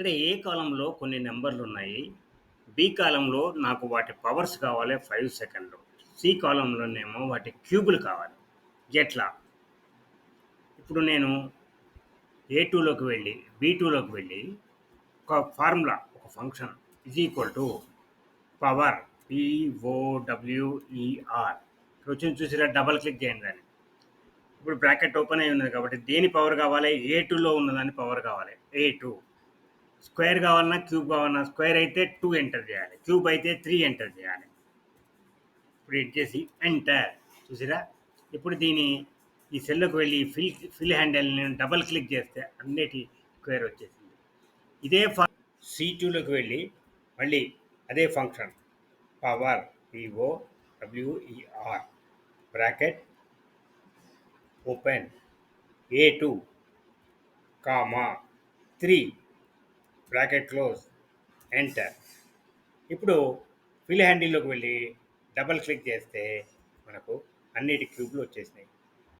ఇక్కడ ఏ కాలంలో కొన్ని నెంబర్లు ఉన్నాయి? బి కాలంలో నాకు వాటి పవర్స్ కావాలి ఫైవ్ సెకండ్లు సి కాలంలోనేమో వాటి క్యూబులు కావాలి. ఎట్లా ఇప్పుడు నేను ఏ టూలోకి వెళ్ళి బి టూలోకి వెళ్ళి ఒక ఫార్ములా ఒక function is equal to power P O W E R ఇక్కడ వచ్చింది చూసిరా డబల్ క్లిక్ చేయండి దాన్ని. ఇప్పుడు బ్రాకెట్ ఓపెన్ అయి ఉన్నది కాబట్టి దేని పవర్ కావాలి? ఏ టూలో ఉన్నదాని పవర్ కావాలి. ఏ టూ స్క్వేర్ కావాలన్నా క్యూబ్ కావాలన్నా స్క్వేర్ అయితే టూ ఎంటర్ చేయాలి. క్యూబ్ అయితే త్రీ ఎంటర్ చేయాలి. ఇప్పుడు ఎడ్ చేసి ఎంటర్. చూసిరా? ఇప్పుడు దీని ఈ సెల్లోకి వెళ్ళి ఫిల్ ఫిల్ హ్యాండిల్ని డబల్ క్లిక్ చేస్తే అన్నిటి స్క్వేర్ వచ్చేసింది. ఇదే ఫ సి టూలోకి వెళ్ళి మళ్ళీ అదే function. Power P O W E R bracket. Open. A two comma three. Bracket close enter ఇప్పుడు ఫిల్ హ్యాండిల్లోకి వెళ్ళి డబల్ క్లిక్ చేస్తే మనకు అన్నిటి క్యూబ్లు వచ్చేసినాయి.